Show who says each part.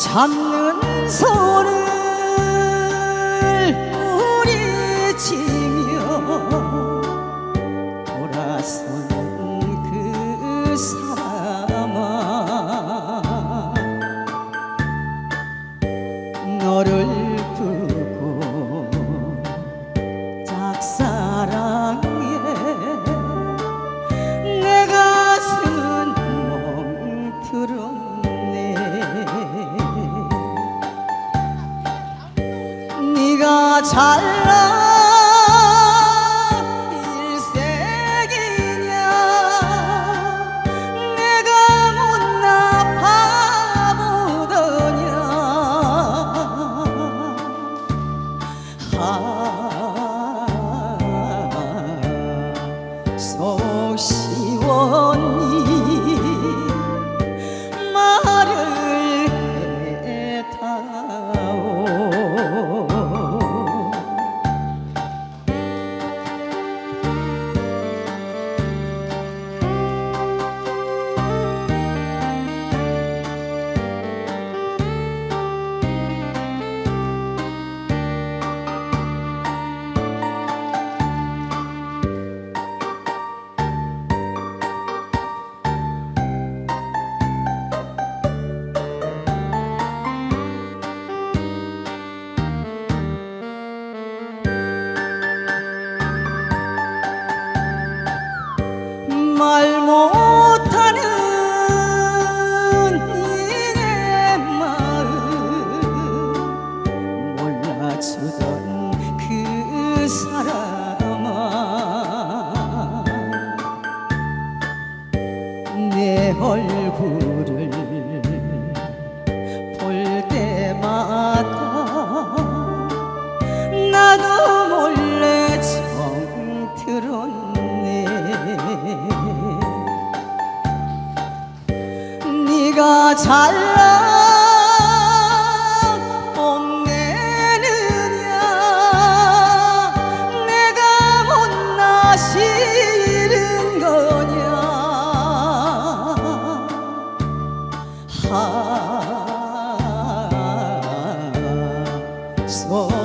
Speaker 1: 참는 소를 잘나 일색이냐. 내가 못나 바보더냐. 아, 속 얼굴을 볼 때마다 나도 몰래 정 들었네. 네가 잘나 once.